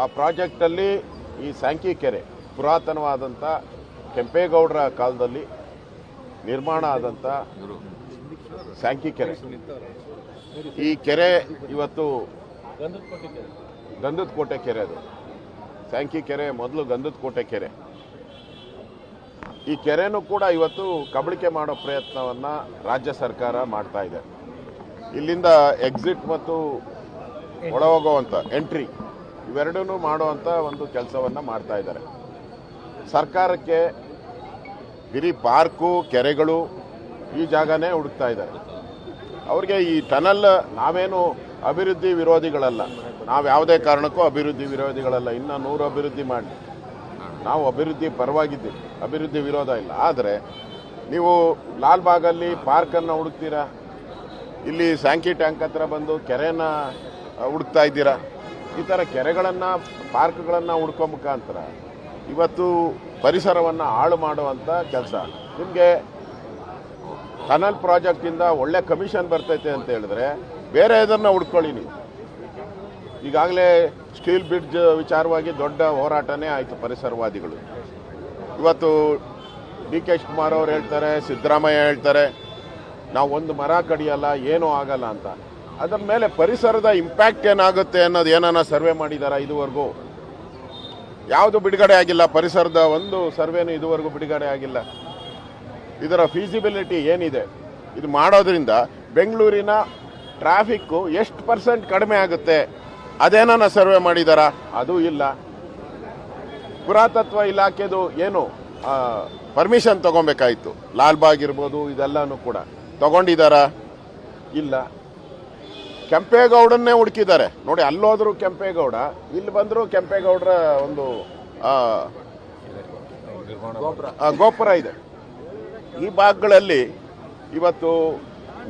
ಆ ಪ್ರಾಜೆಕ್ಟಲ್ಲಿ ಈ ಸ್ಯಾಂಕಿ ಕೆರೆ, ಪುರಾತನವಾದಂಥ ಕೆಂಪೇಗೌಡರ ಕಾಲದಲ್ಲಿ ನಿರ್ಮಾಣ ಆದಂಥ ಸ್ಯಾಂಕಿ ಕೆರೆ. ಈ ಕೆರೆ ಇವತ್ತು ಗಂಧದ ಕೋಟೆ ಕೆರೆ ಅದು. ಸ್ಯಾಂಕಿ ಕೆರೆ ಮೊದಲು ಗಂಧದ ಕೋಟೆ ಕೆರೆ. ಈ ಕೆರೆನೂ ಕೂಡ ಇವತ್ತು ಕಬಳಿಕೆ ಮಾಡೋ ಪ್ರಯತ್ನವನ್ನು ರಾಜ್ಯ ಸರ್ಕಾರ ಮಾಡ್ತಾ ಇದೆ. ಇಲ್ಲಿಂದ ಎಕ್ಸಿಟ್ ಮತ್ತು ಒಳಹೋಗುವಂಥ ಎಂಟ್ರಿ ಇವೆರಡೂ ಮಾಡುವಂಥ ಒಂದು ಕೆಲಸವನ್ನು ಮಾಡ್ತಾ ಇದ್ದಾರೆ. ಸರ್ಕಾರಕ್ಕೆ ಬಿರಿ ಪಾರ್ಕು ಕೆರೆಗಳು ಈ ಜಾಗನೇ ಹುಡುಕ್ತಾ ಇದ್ದಾರೆ. ಅವ್ರಿಗೆ ಈ ಟನಲ್ ನಾವೇನು ಅಭಿವೃದ್ಧಿ ವಿರೋಧಿಗಳಲ್ಲ. ನಾವು ಯಾವುದೇ ಕಾರಣಕ್ಕೂ ಅಭಿವೃದ್ಧಿ ವಿರೋಧಿಗಳಲ್ಲ. ಇನ್ನು ನೂರು ಅಭಿವೃದ್ಧಿ ಮಾಡಿ. ನಾವು ಅಭಿವೃದ್ಧಿ ಪರವಾಗಿದ್ದೀವಿ. ಅಭಿವೃದ್ಧಿ ವಿರೋಧ ಇಲ್ಲ. ಆದರೆ ನೀವು ಲಾಲ್ಬಾಗಲ್ಲಿ ಪಾರ್ಕನ್ನು ಹುಡುಕ್ತೀರಾ? ಇಲ್ಲಿ ಸ್ಯಾಂಕಿ ಟ್ಯಾಂಕ್ ಹತ್ರ ಬಂದು ಕೆರೆನ ಆ, ಹುಡುಕ್ತಾ ಇದ್ದೀರಾ? ಈ ಥರ ಕೆರೆಗಳನ್ನು, ಪಾರ್ಕ್ಗಳನ್ನು ಹುಡ್ಕೋ ಮುಖಾಂತರ ಇವತ್ತು ಪರಿಸರವನ್ನು ಹಾಳು ಮಾಡುವಂಥ ಕೆಲಸ. ನಿಮಗೆ ಟನಲ್ ಪ್ರಾಜೆಕ್ಟಿಂದ ಒಳ್ಳೆ ಕಮಿಷನ್ ಬರ್ತೈತೆ ಅಂತ ಹೇಳಿದ್ರೆ ಬೇರೆ ಇದನ್ನು ಹುಡ್ಕೊಳ್ಳಿ ನೀವು. ಈಗಾಗಲೇ ಸ್ಟೀಲ್ ಬ್ರಿಡ್ಜ್ ವಿಚಾರವಾಗಿ ದೊಡ್ಡ ಹೋರಾಟನೇ ಆಯಿತು ಪರಿಸರವಾದಿಗಳು. ಇವತ್ತು ಡಿ ಕೆ ಶಿವಕುಮಾರ್ ಅವ್ರು ಹೇಳ್ತಾರೆ, ಸಿದ್ದರಾಮಯ್ಯ ಹೇಳ್ತಾರೆ, ನಾವು ಒಂದು ಮರ ಕಡಿಯಲ್ಲ, ಏನೂ ಆಗಲ್ಲ ಅಂತ. ಅದರ ಮೇಲೆ ಪರಿಸರದ ಇಂಪ್ಯಾಕ್ಟ್ ಏನಾಗುತ್ತೆ ಅನ್ನೋದು ಏನಾನ ಸರ್ವೆ ಮಾಡಿದಾರ ಇದುವರೆಗೂ? ಯಾವುದು ಬಿಡುಗಡೆ ಆಗಿಲ್ಲ, ಪರಿಸರದ ಒಂದು ಸರ್ವೆನೂ ಇದುವರೆಗೂ ಬಿಡುಗಡೆ ಆಗಿಲ್ಲ. ಇದರ ಫೀಸಿಬಿಲಿಟಿ ಏನಿದೆ? ಇದು ಮಾಡೋದ್ರಿಂದ ಬೆಂಗಳೂರಿನ ಟ್ರಾಫಿಕ್ಕು ಎಷ್ಟು ಪರ್ಸೆಂಟ್ ಕಡಿಮೆ ಆಗುತ್ತೆ? ಅದೇನಾನ ಸರ್ವೆ ಮಾಡಿದಾರ? ಅದು ಇಲ್ಲ. ಪುರಾತತ್ವ ಇಲಾಖೆದು ಏನು ಪರ್ಮಿಷನ್ ತಗೊಬೇಕಾಯ್ತು. ಲಾಲ್ಬಾಗ್ ಇರ್ಬೋದು, ಇದೆಲ್ಲನೂ ಕೂಡ. ತಗೊಂಡಿದ್ದಾರಾ ಇಲ್ಲ. ಕೆಂಪೇಗೌಡನ್ನೇ ಹುಡುಕಿದ್ದಾರೆ. ನೋಡಿ, ಅಲ್ಲೋದ್ರು ಕೆಂಪೇಗೌಡ, ಇಲ್ಲಿ ಬಂದರೂ ಕೆಂಪೇಗೌಡರ ಒಂದು ಗೋಪುರ ಇದೆ. ಈ ಭಾಗಗಳಲ್ಲಿ ಇವತ್ತು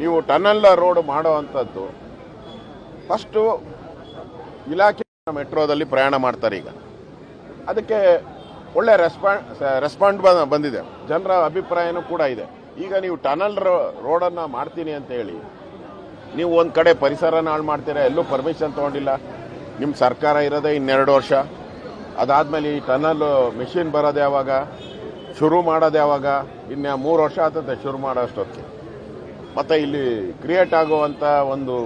ನೀವು ಟನಲ್ ರೋಡ್ ಮಾಡೋ ಅಂಥದ್ದು, ಫಸ್ಟು ಇಲಾಖೆ ಮೆಟ್ರೋದಲ್ಲಿ ಪ್ರಯಾಣ ಮಾಡ್ತಾರೆ ಈಗ. ಅದಕ್ಕೆ ಒಳ್ಳೆ ರೆಸ್ಪಾಂಡ್ ರೆಸ್ಪಾಂಡ್ ಬಂದಿದೆ. ಜನರ ಅಭಿಪ್ರಾಯನೂ ಕೂಡ ಇದೆ. ಈಗ ನೀವು ಟನಲ್ ರೋಡನ್ನು ಮಾಡ್ತೀನಿ ಅಂತ ಹೇಳಿ ನೀವು ಒಂದು ಕಡೆ ಪರಿಸರನ ಹಾಳು ಮಾಡ್ತೀರಾ ಎಲ್ಲೂ ಪರ್ಮಿಷನ್ ತೊಗೊಂಡಿಲ್ಲ. ನಿಮ್ಮ ಸರ್ಕಾರ ಇರೋದೇ ಇನ್ನೆರಡು ವರ್ಷ. ಅದಾದಮೇಲೆ ಈ ಟನಲ್ ಮೆಷಿನ್ ಬರೋದು ಯಾವಾಗ? ಶುರು ಮಾಡೋದು ಯಾವಾಗ? ಇನ್ನು ಮೂರು ವರ್ಷ ಆಗ್ತದೆ ಶುರು ಮಾಡೋ ಅಷ್ಟೊತ್ತಿಗೆ ಮತ್ತು ಇಲ್ಲಿ ಕ್ರಿಯೇಟ್ ಆಗುವಂಥ ಒಂದು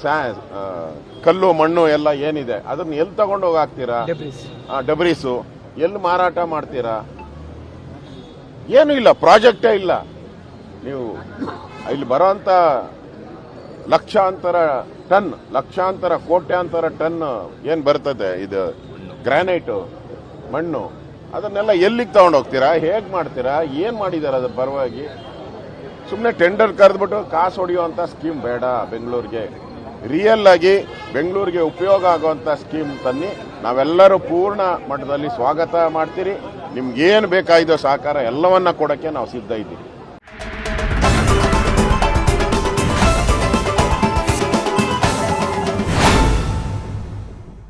ಸ್ಯಾ ಕಲ್ಲು ಮಣ್ಣು ಎಲ್ಲ ಏನಿದೆ ಅದನ್ನ ಎಲ್ಲಿ ತಗೊಂಡು ಹೋಗಿ ಹಾಕ್ತೀರಾ? ಆ, ಡಬ್ರೀಸು ಎಲ್ಲಿ ಮಾರಾಟ ಮಾಡ್ತೀರಾ? ಏನೂ ಇಲ್ಲ ಪ್ರಾಜೆಕ್ಟೇ ಇಲ್ಲ. ನೀವು ಇಲ್ಲಿ ಬರೋಂಥ ಲಕ್ಷಾಂತರ ಟನ್, ಲಕ್ಷಾಂತರ, ಕೋಟ್ಯಾಂತರ ಟನ್ ಏನು ಬರ್ತದೆ? ಇದು ಗ್ರಾನೈಟ್, ಮಣ್ಣು. ಅದನ್ನೆಲ್ಲ ಎಲ್ಲಿಗೆ ತಗೊಂಡು ಹೋಗ್ತೀರಾ ಹೇಗೆ ಮಾಡ್ತೀರಾ? ಏನು ಮಾಡಿದ್ದಾರೆ ಅದ್ರ ಪರವಾಗಿ? ಸುಮ್ಮನೆ ಟೆಂಡರ್ ಕರೆದ್ಬಿಟ್ಟು ಕಾಸು ಹೊಡೆಯುವಂಥ ಸ್ಕೀಮ್ ಬೇಡ ಬೆಂಗಳೂರಿಗೆ. ರಿಯಲ್ ಆಗಿ ಬೆಂಗಳೂರಿಗೆ ಉಪಯೋಗ ಆಗುವಂಥ ಸ್ಕೀಮ್ ತನ್ನಿ. ನಾವೆಲ್ಲರೂ ಪೂರ್ಣ ಮಟ್ಟದಲ್ಲಿ ಸ್ವಾಗತ ಮಾಡ್ತೀರಿ. ನಿಮ್ಗೇನು ಬೇಕಾಗಿದೋ ಸಹಕಾರ ಎಲ್ಲವನ್ನ ಕೊಡೋಕ್ಕೆ ನಾವು ಸಿದ್ಧ ಇದ್ದೀವಿ.